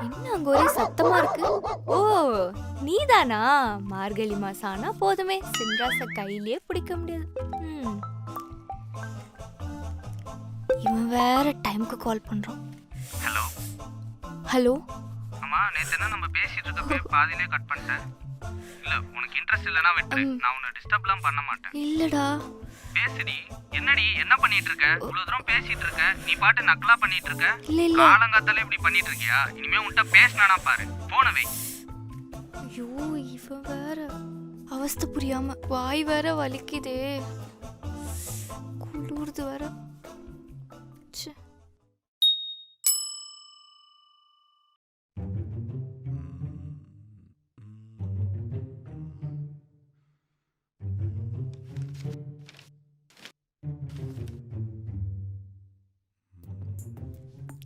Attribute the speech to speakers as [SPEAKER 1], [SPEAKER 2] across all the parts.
[SPEAKER 1] என்ன அங்க ஒரே சத்தமா இருக்கு? ஓ நீதானா? மார்கழி மாசம் ஆனா போதுமே. சின்ராச கையிலேயே பிடிக்க முடியாது. ம். இவன் வேற டைம்க்கு கால் பண்றான்.
[SPEAKER 2] ஹலோ.
[SPEAKER 1] ஹலோ?
[SPEAKER 2] அம்மா நேத்து என்ன நம்ம பேசிட்டு இருக்கப்பே பாதியிலே கட் பண்ணிட்டேன். உனக்கு இன்ட்ரெஸ்ட் இல்லனா விட்டுரு நான் உன்னை டிஸ்டர்ப்லாம் பண்ண மாட்டேன்.
[SPEAKER 1] இல்லடா.
[SPEAKER 2] பேசுடி என்னடி? என்ன பண்ணிட்டு இருக்க இவ்வளவு தூரம் பேசிட்டு இருக்க நீ பாட்டு நக்கலா பண்ணிட்டு இருக்க
[SPEAKER 1] இல்ல இல்ல.
[SPEAKER 2] காலங்காத்தால இப்படி பண்ணிட்டு இருக்கியா இனிமே உன்கிட்ட பேசினானா பாரு. போன வை.
[SPEAKER 1] ஐயோ இவன் வேற. அவஸ்தை புரியாம. வாய் வேற வலிக்குதே. குளிர்து வேற.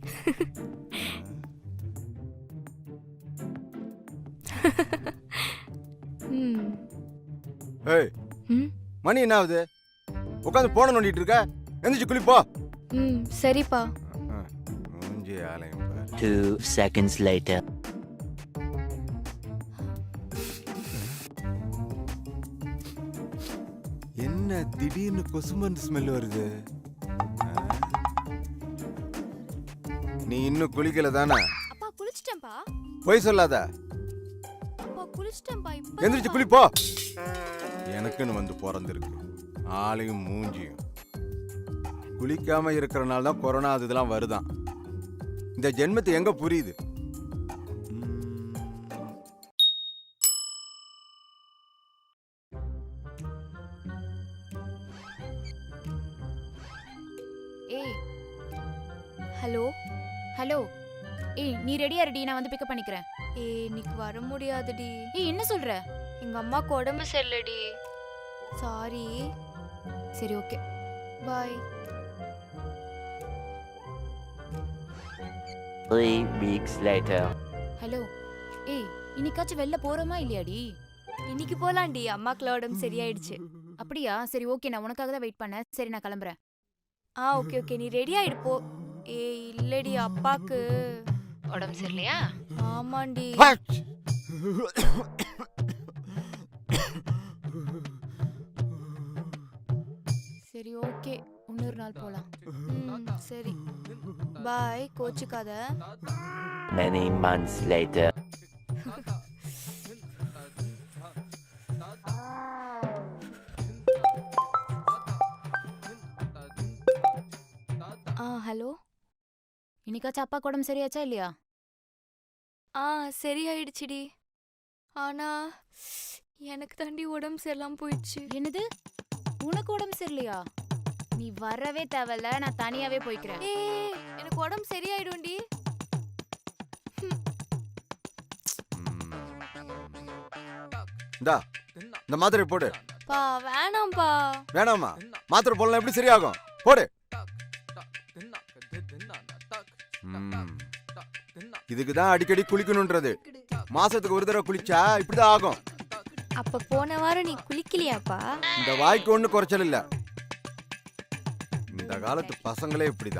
[SPEAKER 3] ஏய்
[SPEAKER 1] ம்
[SPEAKER 3] மணி என்ன ஆகுது உட்காந்து போன நோண்டிட்டு இருக்க? எந்திரிச்சு குளிப்போ
[SPEAKER 1] ம் சரிப்பா.
[SPEAKER 3] மூஞ்சி ஆலயம்
[SPEAKER 4] Two seconds later.
[SPEAKER 3] என்ன திடீர்னு கொசுமன் ஸ்மெல் வருது? நீ இன்னும் குளிக்கல தானே?
[SPEAKER 1] அப்பா குளிச்சிட்டேன்ப்பா.
[SPEAKER 3] போய் சொல்லாத.
[SPEAKER 1] அப்பா குளிச்சிட்டேன்ப்பா இப்போ
[SPEAKER 3] எந்திரிச்சு குளிப்போ எனக்குன்னு வந்து பிறந்திருக்கு. ஆளையும் மூஞ்சியும். குளிக்காம இருக்கிறனால தான் கொரோனா அது இதெல்லாம் வருதான். இந்த ஜென்மத்து எங்க புரியுது.
[SPEAKER 5] ஏய்
[SPEAKER 1] ஹலோ?
[SPEAKER 5] ஹலோ. ஏய் நீ ரெடியா ரெடி நான் வந்து பிக்கப் பண்ணிக்கிறேன்.
[SPEAKER 1] ஏ இன்னைக்கு வர முடியாதுடி.
[SPEAKER 5] ஏய் என்ன சொல்ற?
[SPEAKER 1] எங்க அம்மாக்கு உடம்பு சரியில்லடி. சாரி
[SPEAKER 5] சரி okay
[SPEAKER 1] bye
[SPEAKER 4] Three weeks later.
[SPEAKER 5] Hello ஏய் இன்னைக்காச்சும் வெளில போறோமா இல்லையாடி?
[SPEAKER 1] இன்னைக்கு போலாம்டி. அம்மாக்குல உடம்பு சரியாயிடுச்சு.
[SPEAKER 5] அப்படியா? சரி ஓகே நான் உனக்காக தான் வெயிட் பண்ணேன். சரி நான் கிளம்புறேன்.
[SPEAKER 1] ஆ ஓகே ஓகே நீ ரெடி ஆயிடு போ. ஏ இல்லடி அப்பாக்கு.
[SPEAKER 5] உடம்பு சரியில்லையா?
[SPEAKER 1] ஆமாண்டி!
[SPEAKER 5] சரி ஓகே. இன்னொரு நாள் போலாம்.
[SPEAKER 1] சரி. பாய் கோச்சுக்காத.
[SPEAKER 4] Many months later.
[SPEAKER 5] இன்னைக்காச்சும் அப்பாக்கு உடம்பு சரியாச்சா இல்லையா?
[SPEAKER 1] ஆ சரியாயிடுச்சுடி. ஆனா எனக்கு தாண்டி உடம்பு சரியில்லாம போயிடுச்சு.
[SPEAKER 5] என்னது? உனக்கு உடம்பு சரியில்லையா? நீ வரவே தேவையில்ல நான் தனியாவே போய்க்கிறேன்.
[SPEAKER 1] ஏ எனக்கு உடம்பு சரியாயிடும்டி.
[SPEAKER 3] இந்தா இந்த மாத்திரை போடு.
[SPEAKER 1] பா வேணாம்ப்பா.
[SPEAKER 3] வேணாமா மாத்திரை போடலாம் எப்படி சரியாகும்? போடு. இதுக்கு தான் அடிக்கடி குளிக்கணுன்றது. மாசத்துக்கு ஒரு தடவை குளிச்சா இப்படிதான் ஆகும்.
[SPEAKER 1] அப்ப போன வாரம் நீ குளிக்கலையாப்பா?
[SPEAKER 3] இந்த வாய்க்கு ஒண்ணு குறைச்சல் இல்ல. இந்த காலத்து பசங்களே இப்படிதான்.